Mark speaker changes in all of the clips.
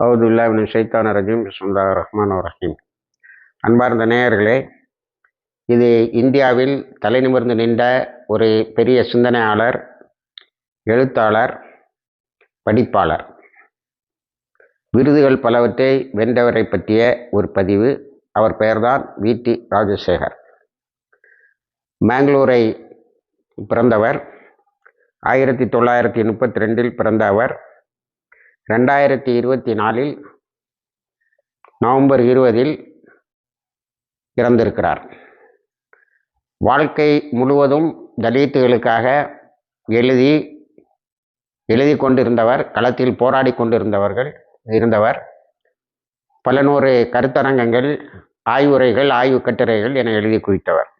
Speaker 1: அவுதுல்லாவின் சைத்தான ரஜீம். சுந்தா ரஹ்மான் ரஹீம். அன்பார்ந்த நேயர்களே இது இந்தியாவில் தலைநிமிர்ந்து நின்ற ஒரு பெரிய சிந்தனையாளர் எழுத்தாளர் படிப்பாளர். விருதுகள் பலவற்றை வென்றவரை பற்றிய ஒரு பதிவு. அவர் பெயர்தான் வி. டி. ராஜசேகர். மேங்களூரை பிறந்தவர். ஆயிரத்தி தொள்ளாயிரத்தி முப்பத்தி ரெண்டில் பிறந்த அவர். ரெண்டாயிரத்தி இருபத்தி நாலில் நவம்பர் இருபதில் இறந்திருக்கிறார். வாழ்க்கை முழுவதும் தலித்துகளுக்காக எழுதி எழுதி கொண்டிருந்தவர் களத்தில் போராடி கொண்டிருந்தவர்கள் இருந்தவர். பல நூறு கருத்தரங்கங்கள் ஆய்வுரைகள் ஆய்வு கட்டுரைகள் என எழுதி குவித்தவர்.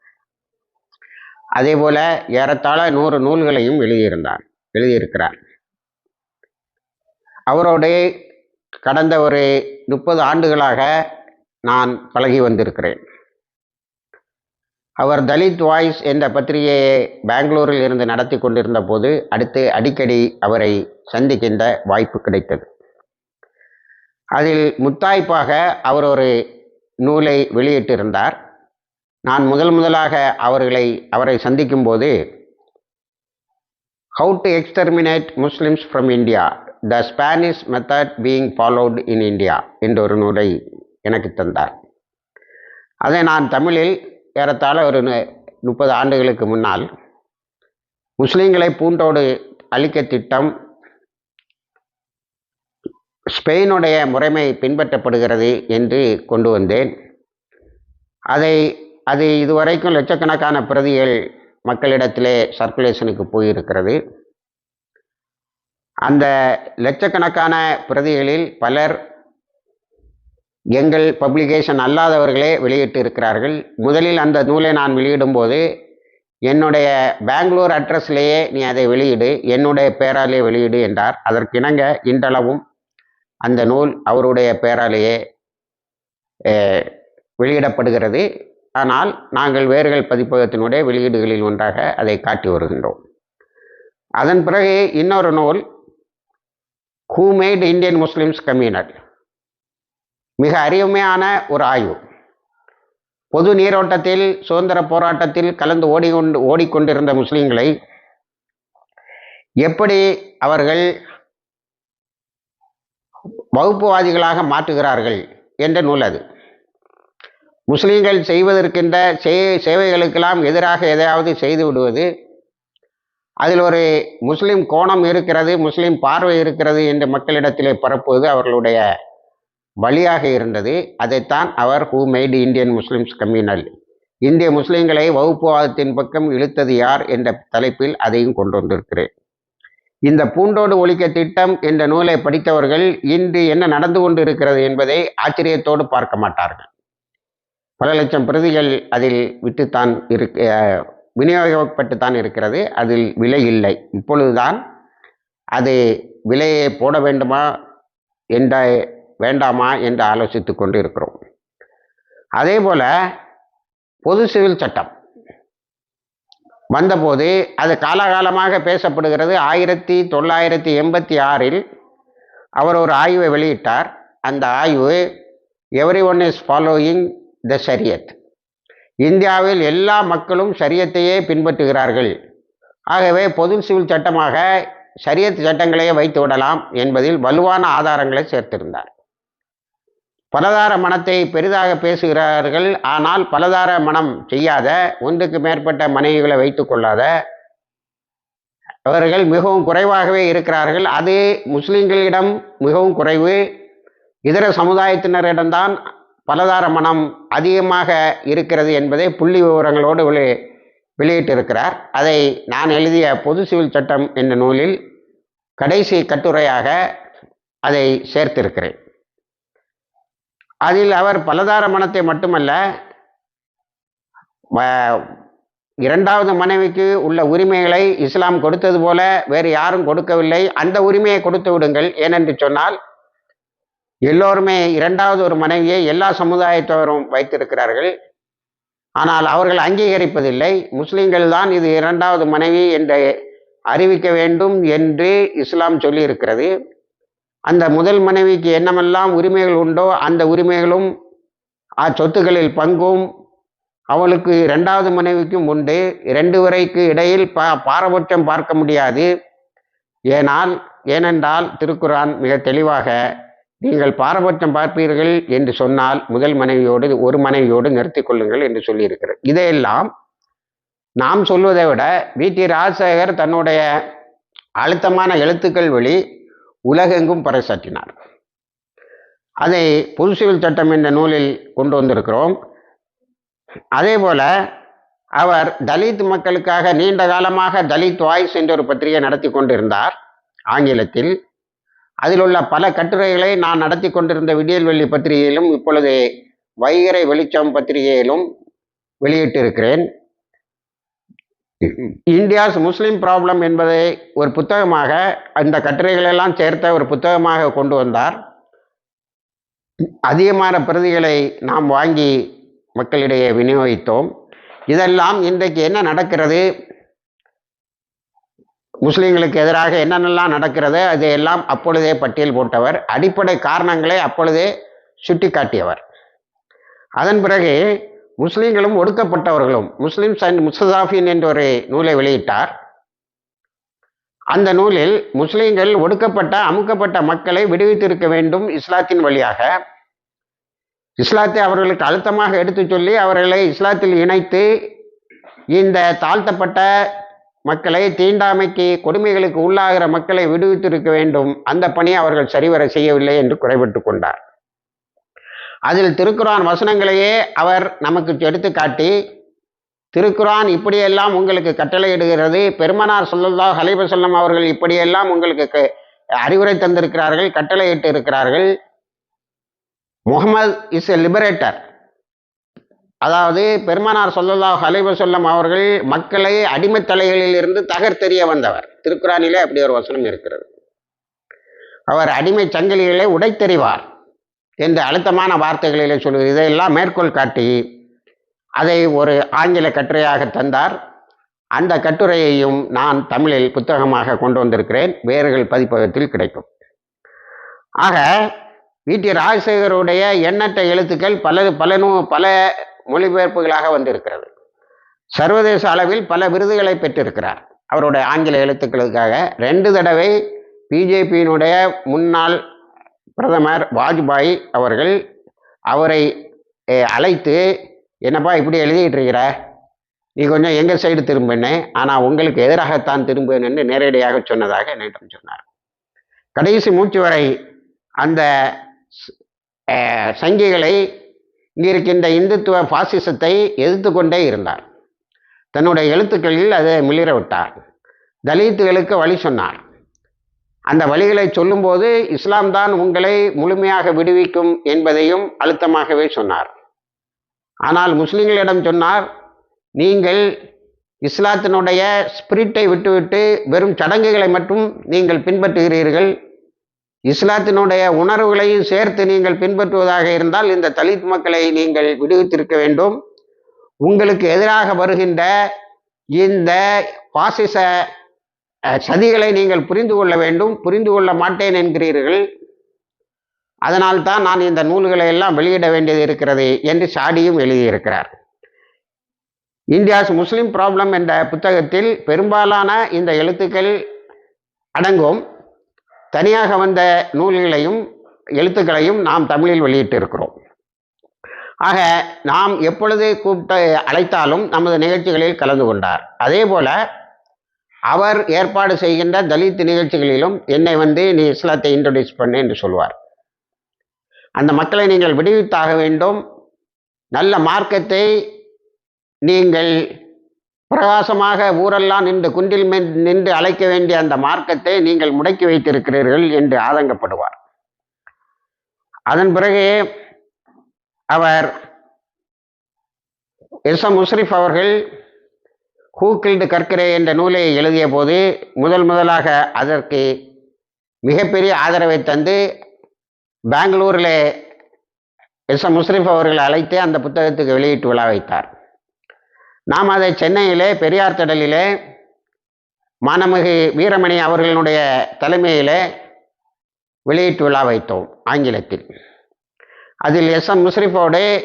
Speaker 1: அதேபோல ஏறத்தாழ நூறு நூல்களையும் எழுதியிருந்தார் எழுதியிருக்கிறார். அவரோடு கடந்த ஒரு முப்பது ஆண்டுகளாக நான் பழகி வந்திருக்கிறேன். அவர் தலித் வாய்ஸ் என்ற பத்திரிகையை பெங்களூரில் இருந்து நடத்தி கொண்டிருந்த போது அடுத்து அடிக்கடி அவரை சந்திக்கின்ற வாய்ப்பு கிடைத்தது. அதில் முத்தாய்ப்பாக அவர் ஒரு நூலை வெளியிட்டிருந்தார். நான் முதல் முதலாக அவர்களை அவரை சந்திக்கும் போது how to exterminate Muslims from India the Spanish method being followed in India என்ற ஒரு நூலை எனக்கு தந்தார். அதை நான் தமிழில் ஏறத்தாழ ஒரு முப்பது ஆண்டுகளுக்கு முன்னால் முஸ்லீம்களை பூண்டோடு அழிக்க திட்டம் ஸ்பெயினுடைய முறைமை பின்பற்றப்படுகிறது என்று கொண்டு வந்தேன். அதை அது இதுவரைக்கும் லட்சக்கணக்கான பிரதிகள் மக்களிடத்திலே சர்க்குலேஷனுக்கு போயிருக்கிறது. அந்த லட்சக்கணக்கான பிரதிகளில் பலர் எங்கள் பப்ளிகேஷன் அல்லாதவர்களே வெளியிட்டு இருக்கிறார்கள் முதலில் அந்த நூலை நான் வெளியிடும்போது என்னுடைய பெங்களூர் அட்ரஸ்லேயே நீ அதை வெளியிடு என்னுடைய பேராலே வெளியிடு என்றார். அதற்கிணங்க இன்றளவும் அந்த நூல் அவருடைய பேராலேயே வெளியிடப்படுகிறது. ஆனால் நாங்கள் வேர்கள் பதிப்பகத்தினுடைய வெளியீடுகளில் ஒன்றாக அதை காட்டி வருகின்றோம். அதன் பிறகு இன்னொரு நூல் who made Indian Muslims communal மிக அருமையான ஒரு ஆய்வு. பொது நீரோட்டத்தில் சுதந்திர போராட்டத்தில் கலந்து ஓடிக்கொண்டு ஓடிக்கொண்டிருந்த முஸ்லீம்களை எப்படி அவர்கள் வகுப்புவாதிகளாக மாற்றுகிறார்கள் என்ற நூல் அது. முஸ்லீம்கள் செய்வதற்கின்ற சே சேவைகளுக்கெல்லாம் எதிராக எதையாவது செய்து விடுவது அதில் ஒரு முஸ்லீம் கோணம் இருக்கிறது முஸ்லீம் பார்வை இருக்கிறது என்று மக்களிடத்திலே பரப்புவது அவர்களுடைய வழியாக இருந்தது. அதைத்தான் அவர் who made Indian Muslims communal இந்திய முஸ்லீம்களை வகுப்புவாதத்தின் பக்கம் இழுத்தது யார் என்ற தலைப்பில் அதையும் கொண்டு வந்திருக்கிறேன். இந்த பூண்டோடு ஒழிக்க திட்டம் என்ற நூலை படித்தவர்கள் இன்று என்ன நடந்து கொண்டு இருக்கிறது என்பதை ஆச்சரியத்தோடு பார்க்க மாட்டார்கள். பல லட்சம் பிரதிகள் அதில் விட்டுத்தான் இருக்க விநியோகிக்கப்பட்டுத்தான் இருக்கிறது. அதில் விலை இல்லை. இப்பொழுதுதான் அது விலையை போட வேண்டுமா என்ற வேண்டாமா என்று ஆலோசித்து கொண்டு இருக்கிறோம் அதே போல் பொது சிவில் சட்டம் வந்தபோது அது காலகாலமாக பேசப்படுகிறது. ஆயிரத்தி தொள்ளாயிரத்தி எண்பத்தி ஆறில் அவர் ஒரு ஆய்வை வெளியிட்டார். அந்த ஆய்வு every one is following the ஷரியத் இந்தியாவில் எல்லா மக்களும் சரியத்தையே பின்பற்றுகிறார்கள். ஆகவே பொது சிவில் சட்டமாக சரியத் சட்டங்களையே வைத்து விடலாம் என்பதில் வலுவான ஆதாரங்களை சேர்த்திருந்தார். பலதார மனத்தை பெரிதாக பேசுகிறார்கள் ஆனால் பலதார மனம் செய்யாத ஒன்றுக்கு மேற்பட்ட மனைவிகளை வைத்து கொள்ளாத அவர்கள் மிகவும் குறைவாகவே இருக்கிறார்கள். அது முஸ்லிம்களிடம் மிகவும் குறைவு. இதர சமுதாயத்தினரிடம்தான் பலதார மனம் அதிகமாக இருக்கிறது என்பதை புள்ளி விவரங்களோடு வெளி வெளியிட்டிருக்கிறார். அதை நான் எழுதிய பொது சிவில் சட்டம் என்ற நூலில் கடைசி கட்டுரையாக அதை சேர்த்திருக்கிறேன். அதில் அவர் பலதார மனத்தை மட்டுமல்ல இரண்டாவது மனைவிக்கு உள்ள உரிமைகளை இஸ்லாம் கொடுத்தது போல வேறு யாரும் கொடுக்கவில்லை. அந்த உரிமையை கொடுத்து விடுங்கள் ஏனென்று சொன்னால் எல்லோருமே இரண்டாவது ஒரு மனைவியை எல்லா சமுதாயத்தவரும் வைத்திருக்கிறார்கள். ஆனால் அவர்கள் அங்கீகரிப்பதில்லை. முஸ்லீம்கள் தான் இது இரண்டாவது மனைவி என்று அறிவிக்க வேண்டும் என்று இஸ்லாம் சொல்லியிருக்கிறது. அந்த முதல் மனைவிக்கு என்னமெல்லாம் உரிமைகள் உண்டோ அந்த உரிமைகளும் சொத்துக்களில் பங்கும். அவளுக்கு இரண்டாவது மனைவிக்கும் உண்டு. இரண்டு வரைக்கு இடையில் பா பாரபட்சம் பார்க்க முடியாது. ஏனால் ஏனென்றால் திருக்குரான் மிக தெளிவாக நீங்கள் பாரபட்சம் பார்ப்பீர்கள் என்று சொன்னால் முதல் மனைவியோடு ஒரு மனைவியோடு நிறுத்தி கொள்ளுங்கள் என்று சொல்லியிருக்கிறார். இதையெல்லாம் நாம் சொல்வதை விட வி. டி. ராஜசேகர் தன்னுடைய அழுத்தமான எழுத்துக்கள் வழி உலகெங்கும் பறைசாற்றினார். அதை பொது சிவில் சட்டம் என்ற நூலில் கொண்டு வந்திருக்கிறோம். அதே போல அவர் தலித் மக்களுக்காக நீண்ட காலமாக தலித் வாய்ஸ் என்ற ஒரு பத்திரிகை நடத்தி கொண்டிருந்தார் ஆங்கிலத்தில். அதில் உள்ள பல கட்டுரைகளை நான் நடத்தி கொண்டிருந்த விடியல்வெள்ளி பத்திரிகையிலும் இப்பொழுது வைகரை வெளிச்சம் பத்திரிகையிலும் வெளியிட்டிருக்கிறேன். இந்தியாஸ் முஸ்லீம் ப்ராப்ளம் என்பதை ஒரு புத்தகமாக அந்த கட்டுரைகளெல்லாம் சேர்த்த ஒரு புத்தகமாக கொண்டு வந்தார். அதிகமான பிரதிகளை நாம் வாங்கி மக்களிடையே விநியோகித்தோம். இதெல்லாம் இன்றைக்கு என்ன நடக்கிறது? முஸ்லீம்களுக்கு எதிராக என்னென்னலாம் நடக்கிறது அதையெல்லாம் அப்பொழுதே பட்டியல் போட்டவர். அடிப்படை காரணங்களை அப்பொழுதே சுட்டி காட்டியவர் அதன் பிறகு முஸ்லீம்களும் ஒடுக்கப்பட்டவர்களும் முஸ்லிம்ஸ் அண்ட் முஸ்தாஃபின் என்ற ஒரு நூலை வெளியிட்டார். அந்த நூலில் முஸ்லீம்கள் ஒடுக்கப்பட்ட அமுக்கப்பட்ட மக்களை விடுவித்திருக்க வேண்டும் இஸ்லாத்தின் வழியாக. இஸ்லாத்தை அவர்களுக்கு அழுத்தமாக எடுத்து சொல்லி அவர்களை இஸ்லாத்தில் இணைத்து இந்த தாழ்த்தப்பட்ட மக்களை தீண்டாமைக்கு கொடுமைகளுக்கு உள்ளாகிற மக்களை விடுவித்திருக்க வேண்டும். அந்த பணி அவர்கள் சரிவர செய்யவில்லை என்று குறைபட்டு கொண்டார். அதில் திருக்குரான் வசனங்களையே அவர் நமக்கு எடுத்து காட்டி திருக்குரான் இப்படியெல்லாம் உங்களுக்கு கட்டளையிடுகிறது. பெருமனார் சொல்லல்லா ஹலைப சொல்லம் அவர்கள் இப்படியெல்லாம் உங்களுக்கு அறிவுரை தந்திருக்கிறார்கள் கட்டளையிட்டு இருக்கிறார்கள் முகமது இஸ் எ லிபரேட்டர். அதாவது பெருமானார் சொல்லல்லா ஹலைப சொல்லம் அவர்கள் மக்களை அடிமைத்தலைகளில் இருந்து தகர்த்தெறிய வந்தவர். திருக்குறானிலே அப்படி ஒரு வசனம் இருக்கிறது. அவர் அடிமை சங்கிலிகளை உடைத்தெறிவார் என்று அழுத்தமான வார்த்தைகளிலே சொல்வது இதையெல்லாம் மேற்கோள் காட்டி அதை ஒரு ஆங்கில கட்டுரையாக தந்தார். அந்த கட்டுரையையும் நான் தமிழில் புத்தகமாக கொண்டு வந்திருக்கிறேன். வேர்கள் பதிப்பகத்தில் கிடைக்கும். ஆக வீட்டி ராஜசேகருடைய எண்ணற்ற எழுத்துக்கள் பல பல நூ பல மொழிபெயர்ப்புகளாக வந்திருக்கிறது. சர்வதேச அளவில் பல விருதுகளை பெற்றிருக்கிறார். அவருடைய ஆங்கில எழுத்துக்களுக்காக ரெண்டு தடவை பிஜேபியினுடைய முன்னாள் பிரதமர் வாஜ்பாய் அவர்கள் அவரை அழைத்து என்னப்பா இப்படி எழுதிட்டு இருக்கிற? நீ கொஞ்சம் எங்கள் சைடு திரும்பினே ஆனால் உங்களுக்கு எதிராகத்தான் திரும்புன்னு நேரடியாக சொன்னதாக என்னிடம் சொன்னார். கடைசி மூச்சு வரை அந்த சங்கிகளை இங்கே இருக்கின்ற இந்துத்துவ பாசிசத்தை எதிர்த்து கொண்டே இருந்தார். தன்னுடைய எழுத்துக்களில் அதை மிளிர விட்டார். தலித்துகளுக்கு வழி சொன்னார். அந்த வழிகளை சொல்லும்போது இஸ்லாம் தான் உங்களை முழுமையாக விடுவிக்கும் என்பதையும் அழுத்தமாகவே சொன்னார். ஆனால் முஸ்லிம்களிடம் சொன்னார் நீங்கள் இஸ்லாத்தினுடைய ஸ்பிரிட்டை விட்டுவிட்டு வெறும் சடங்குகளை மட்டும் நீங்கள் பின்பற்றுகிறீர்கள் இஸ்லாத்தினுடைய உணர்வுகளையும் சேர்த்து நீங்கள் பின்பற்றுவதாக இருந்தால் இந்த தலித் மக்களை நீங்கள் விடுவித்திருக்க வேண்டும். உங்களுக்கு எதிராக வருகின்ற இந்த பாசிச சதிகளை நீங்கள் புரிந்து கொள்ள வேண்டும். புரிந்து கொள்ள மாட்டேன் என்கிறீர்கள். அதனால்தான் நான் இந்த நூல்களை எல்லாம் வெளியிட வேண்டியது இருக்கிறது என்று சாடியும் எழுதியிருக்கிறார். இந்தியாஸ் முஸ்லிம் ப்ராப்ளம் என்ற புத்தகத்தில் பெரும்பாலான இந்த எழுத்துக்கள் அடங்கும். தனியாக வந்த நூல்களையும் எழுத்துக்களையும் நாம் தமிழில் வெளியிட்டு இருக்கிறோம் ஆக நாம் எப்பொழுது கூப்பிட்டு அழைத்தாலும் நமது நிகழ்ச்சிகளில் கலந்து கொண்டார். அதே போல அவர் ஏற்பாடு செய்கின்ற தலித் நிகழ்ச்சிகளிலும் என்னை வந்து நீ இஸ்லாத்தை இன்ட்ரடியூஸ் பண்ணு என்று சொல்வார். அந்த மக்களை நீங்கள் விடுவித்தாக வேண்டும். நல்ல மார்க்கத்தை நீங்கள் பிரகாசமாக ஊரெல்லாம் நின்று குன்றில் நின்று அழைக்க வேண்டிய அந்த மார்க்கத்தை நீங்கள் முடக்கி வைத்திருக்கிறீர்கள் என்று ஆதங்கப்படுவார். அதன் பிறகு அவர் எஸ் எம் முஸ்ரிஃப் அவர்கள் ஹூக்கில்டு கற்கிறே என்ற நூலை எழுதிய போது முதல் முதலாக அதற்கு மிகப்பெரிய ஆதரவை தந்து பெங்களூரில் எஸ் எம் முஸ்ரிஃப் அவர்களை அழைத்து அந்த புத்தகத்துக்கு வெளியீட்டு விழா வைத்தார். நாம் அதை சென்னையிலே பெரியார் திடலிலே மானமிகு வீரமணி அவர்களுடைய தலைமையிலே வெளியீட்டு விழா வைத்தோம் ஆங்கிலத்தில். அதில் எஸ். எம். முஸ்ரிஃபோடு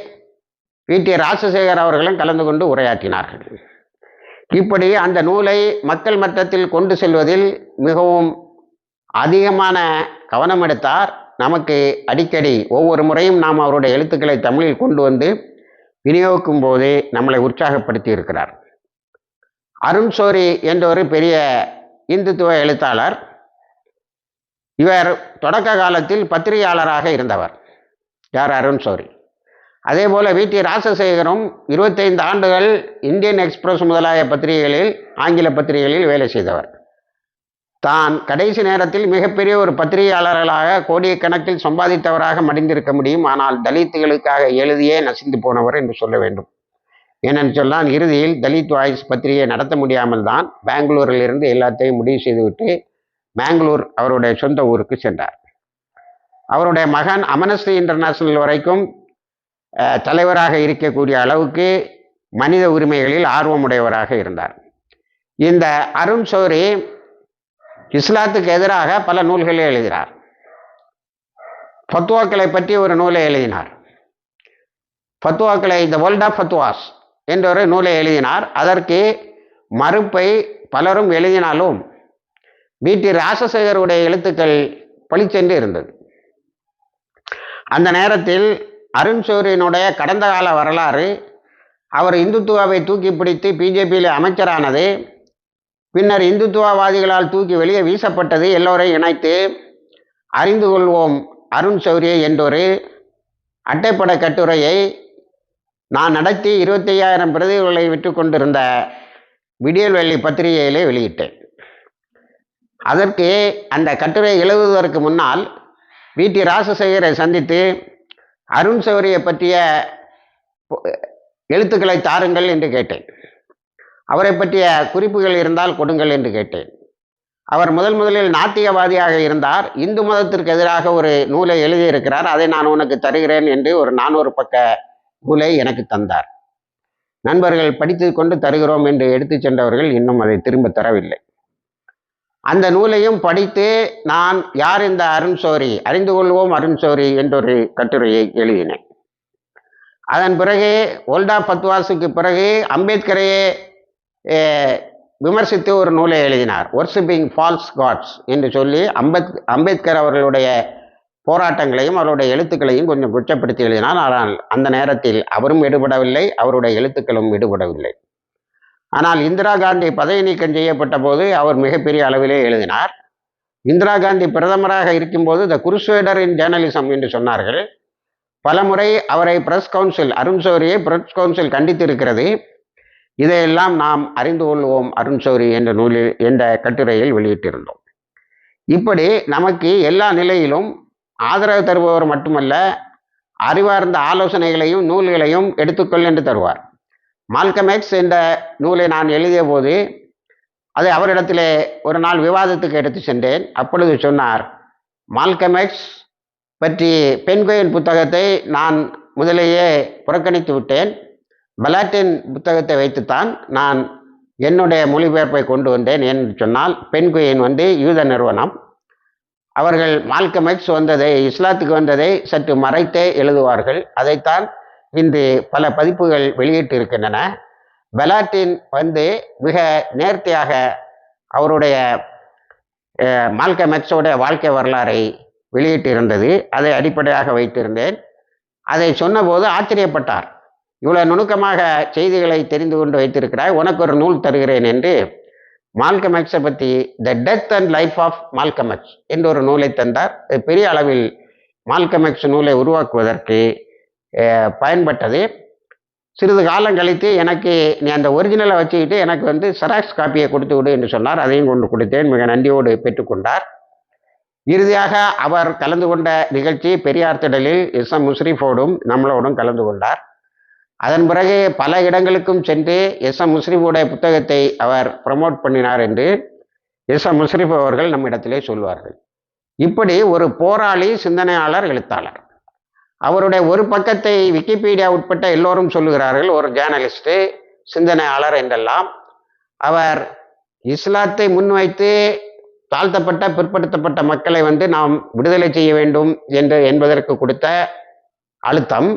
Speaker 1: வி டி. ராஜசேகர் அவர்களும் கலந்து கொண்டு உரையாற்றினார்கள். இப்படி அந்த நூலை மக்கள் மட்டத்தில் கொண்டு செல்வதில் மிகவும் அதிகமான கவனம் எடுத்தார். நமக்கு அடிக்கடி ஒவ்வொரு முறையும் நாம் அவருடைய எழுத்துக்களை தமிழில் கொண்டு வந்து விநியோகிக்கும் போதே நம்மளை உற்சாகப்படுத்தி இருக்கிறார். அருண் சோரி என்ற ஒரு பெரிய இந்துத்துவ எழுத்தாளர் இவர் தொடக்க காலத்தில் பத்திரிகையாளராக இருந்தவர். யார் அருண் சோரி? அதே போல் வி. டி. ராசசேகரும் இருபத்தைந்து ஆண்டுகள் இந்தியன் எக்ஸ்பிரஸ் முதலாய பத்திரிகைகளில் ஆங்கில பத்திரிகைகளில் வேலை செய்தவர். தான் கடைசி நேரத்தில் மிகப்பெரிய ஒரு பத்திரிகையாளர்களாக கோடிக்கணக்கில் சம்பாதித்தவராக மடிந்திருக்க முடியும். ஆனால் தலித்துகளுக்காக எழுதியே நசிந்து போனவர் என்று சொல்ல வேண்டும். ஏனென்று சொன்னால் இறுதியில் தலித் வாய்ஸ் பத்திரிகையை நடத்த முடியாமல் தான் பெங்களூரில் இருந்து எல்லாத்தையும் முடிவு செய்துவிட்டு பெங்களூர் அவருடைய சொந்த ஊருக்கு சென்றார். அவருடைய மகன் அமனஸ்டி இன்டர்நேஷனல் வரைக்கும் தலைவராக இருக்கக்கூடிய அளவுக்கு மனித உரிமைகளில் ஆர்வமுடையவராக இருந்தார். இந்த அருண் சௌரி இஸ்லாத்துக்கு எதிராக பல நூல்களை எழுதினார். ஃபத்துவாக்களை பற்றி ஒரு நூலை எழுதினார். ஃபத்துவாக்களை இந்த வேர்ல்ட் ஆஃப் ஃபத்துவாஸ் என்ற ஒரு நூலை எழுதினார். அதற்கு மறுப்பை பலரும் எழுதினாலும் பிடி ராசசேகருடைய எழுத்துக்கள் பளிச்சென்று இருந்தது. அந்த நேரத்தில் அருண் சூரியனுடைய கடந்த கால வரலாறு அவர் இந்துத்துவாவை தூக்கி பிடித்து பிஜேபியில் அமைச்சரானது பின்னர் இந்துத்துவவாதிகளால் தூக்கி வெளியே வீசப்பட்டது எல்லோரையும் இணைத்து அறிந்து கொள்வோம். அருண் சௌரிய என்றொரு அட்டைப்பட கட்டுரையை நான் நடத்தி இருபத்தையாயிரம் பிரதிகளை விற்று கொண்டிருந்த விடியல்வெள்ளி பத்திரிகையிலே வெளியிட்டேன். அதற்கு அந்த கட்டுரை எழுதுவதற்கு முன்னால் வி. டி. ராசசேகரை சந்தித்து அருண் சௌரியை பற்றிய எழுத்துக்களை தாருங்கள் என்று கேட்டேன். அவரை பற்றிய குறிப்புகள் இருந்தால் கொடுங்கள் என்று கேட்டேன். அவர் முதல் முதலில் நாத்தியவாதியாக இருந்தார். இந்து மதத்திற்கு எதிராக ஒரு நூலை எழுதியிருக்கிறார். அதை நான் உனக்கு தருகிறேன் என்று ஒரு நானூறு பக்க நூலை எனக்கு தந்தார். நண்பர்கள் படித்து கொண்டு தருகிறோம் என்று எடுத்துச் சென்றவர்கள் இன்னும் அதை திரும்ப தரவில்லை. அந்த நூலையும் படித்து நான் யார் இந்த அருண் சோரி அறிந்து கொள்வோம் அருண் சோரி என்றொரு கட்டுரையை எழுதினேன். அதன் பிறகு ஓல்டா பத்வாஸுக்கு பிறகு அம்பேத்கரையே விமர்சித்து ஒரு நூலை எழுதினார். ஒர்ஷிப்பிங் ஃபால்ஸ் காட்ஸ் என்று சொல்லி அம்பேத் அம்பேத்கர் அவர்களுடைய போராட்டங்களையும் அவருடைய எழுத்துக்களையும் கொஞ்சம் குற்றப்படுத்தி எழுதினார். ஆனால் அந்த நேரத்தில் அவரும் எடுபடவில்லை அவருடைய எழுத்துக்களும் விடுபடவில்லை. ஆனால் இந்திரா காந்தி பதவி நீக்கம் செய்யப்பட்ட போது அவர் மிகப்பெரிய அளவிலே எழுதினார். இந்திரா காந்தி பிரதமராக இருக்கும்போது த குருஸ்வேடர் இன் ஜேர்னலிசம் என்று சொன்னார்கள். பலமுறை அவரை பிரஸ் கவுன்சில் அருண் சௌரியை பிரஸ் கவுன்சில் கண்டித்திருக்கிறது. இதையெல்லாம் நாம் அறிந்து கொள்வோம் அருண் சௌரி என்ற நூலில் என்ற கட்டுரையில் வெளியிட்டிருந்தோம். இப்படி நமக்கு எல்லா நிலையிலும் ஆதரவு தருபவர் மட்டுமல்ல அறிவார்ந்த ஆலோசனைகளையும் நூல்களையும் எடுத்துக்கொள் என்று தருவார். மால்கமெக்ஸ் என்ற நூலை நான் எழுதிய போது அதை அவரிடத்திலே ஒரு நாள் விவாதத்துக்கு எடுத்து சென்றேன். அப்பொழுது சொன்னார் மால்கமெக்ஸ் பற்றி பெண்கோயின் புத்தகத்தை நான் முதலேயே புறக்கணித்து விட்டேன். பலாட்டின் புத்தகத்தை வைத்துத்தான் நான் என்னுடைய மொழிபெயர்ப்பை கொண்டு வந்தேன் என்று சொன்னால் பெண்குயின் வந்து யூத நிறுவனம். அவர்கள் மால்கமெக்ஸ் வந்ததை இஸ்லாத்துக்கு வந்ததை சற்று மறைத்தே எழுதுவார்கள். அதைத்தான் இன்று பல பதிப்புகள் வெளியிட்டு இருக்கின்றன பெலாட்டின் வந்து மிக நேர்த்தியாக அவருடைய மால்கமெக்ஸோடைய வாழ்க்கை வரலாறை வெளியிட்டு இருந்தது அதை அடிப்படையாக வைத்திருந்தேன். அதை சொன்னபோது ஆச்சரியப்பட்டார். இவ்வளோ நுணுக்கமாக செய்திகளை தெரிந்து கொண்டு வைத்திருக்கிறாய் உனக்கு ஒரு நூல் தருகிறேன் என்று மால்கமெக்ஸை பற்றி the death and life of Malcolm X என்ற ஒரு நூலை தந்தார். பெரிய அளவில் மால்கமெக்ஸ் நூலை உருவாக்குவதற்கு பயன்பட்டது. சிறிது காலம் கழித்து எனக்கு நீ அந்த ஒரிஜினலை வச்சுக்கிட்டு எனக்கு வந்து செராக்ஸ் காப்பியை கொடுத்து விடு என்று சொன்னார். அதையும் கொண்டு கொடுத்தேன். மிக நன்றியோடு பெற்றுக்கொண்டார் இறுதியாக அவர் கலந்து கொண்ட நிகழ்ச்சி பெரியார் திடலில் எஸ் எம் முஸ்ரீஃபோடும் நம்மளோடும் கலந்து கொண்டார். அதன் பிறகு பல இடங்களுக்கும் சென்று எஸ் எம் முஸ்ரீஃபுடைய புத்தகத்தை அவர் ப்ரமோட் பண்ணினார் என்று எஸ் எம் முஸ்ரீஃப் அவர்கள் நம்மிடத்திலே சொல்வார்கள். இப்படி ஒரு போராளி சிந்தனையாளர் எழுத்தாளர். அவருடைய ஒரு பக்கத்தை விக்கிபீடியா உட்பட்ட எல்லோரும் சொல்லுகிறார்கள் ஒரு ஜேர்னலிஸ்ட்டு சிந்தனையாளர் என்றெல்லாம். அவர் இஸ்லாத்தை முன்வைத்து தாழ்த்தப்பட்ட பிற்படுத்தப்பட்ட மக்களை வந்து நாம் விடுதலை செய்ய வேண்டும் என்று என்பதற்கு கொடுத்த அழுத்தம்.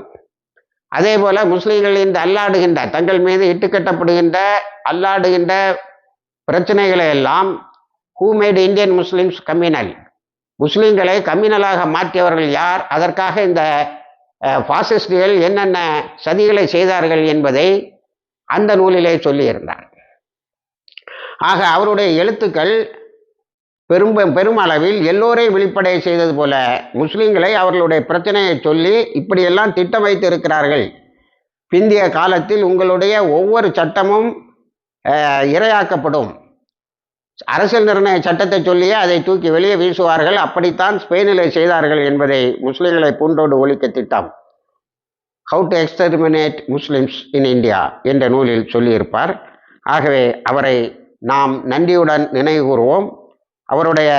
Speaker 1: அதே போல முஸ்லீம்கள் இந்த அல்லாடுகின்ற தங்கள் மீது இட்டுக்கட்டப்படுகின்ற அல்லாடுகின்ற பிரச்சனைகளை எல்லாம் who made Indian Muslims communal முஸ்லீம்களை கம்யூனலாக மாற்றியவர்கள் யார்? அதற்காக இந்த பாசிஸ்டுகள் என்னென்ன சதிகளை செய்தார்கள் என்பதை அந்த நூலிலே சொல்லியிருந்தார் ஆக அவருடைய எழுத்துக்கள் பெரும் பெருமளவில் எல்லோரையும் வெளிப்படைய செய்தது போல முஸ்லீம்களை அவர்களுடைய பிரச்சனையை சொல்லி இப்படியெல்லாம் திட்டம் வைத்து இருக்கிறார்கள் பிந்திய காலத்தில் உங்களுடைய ஒவ்வொரு சட்டமும் இரையாக்கப்படும். அரசியல் நிர்ணய சட்டத்தை சொல்லியே அதை தூக்கி வெளியே வீசுவார்கள். அப்படித்தான் ஸ்பெயினிலே செய்தார்கள் என்பதை முஸ்லிம்களை பூண்டோடு ஒழிக்க திட்டம். How to exterminate Muslims in India என்ற நூலில் சொல்லியிருப்பார். ஆகவே அவரை நாம் நன்றியுடன் நினைவு கூறுவோம் அவருடைய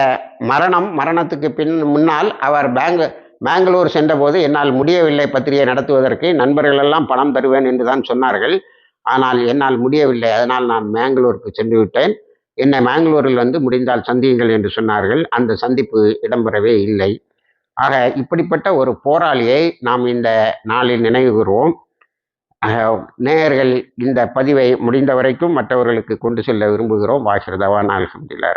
Speaker 1: மரணம் மரணத்துக்கு பின் முன்னால் அவர் பேங்க பெங்களூர் சென்றபோது என்னால் முடியவில்லை பத்திரிகை நடத்துவதற்கு நண்பர்களெல்லாம் பணம் தருவேன் என்று தான் சொன்னார்கள். ஆனால் என்னால் முடியவில்லை அதனால் நான் மேங்களூருக்கு சென்று விட்டேன் என்னை மேங்களூரில் வந்து முடிந்தால் சந்தியுங்கள் என்று சொன்னார்கள். அந்த சந்திப்பு இடம்பெறவே இல்லை. ஆக இப்படிப்பட்ட ஒரு போராளியை நாம் இந்த நாளில் நினைவு கூறுவோம் நேயர்கள் இந்த பதிவை முடிந்த வரைக்கும் மற்றவர்களுக்கு கொண்டு செல்ல விரும்புகிறோம். வாகிருதவான் அலமதுல்லா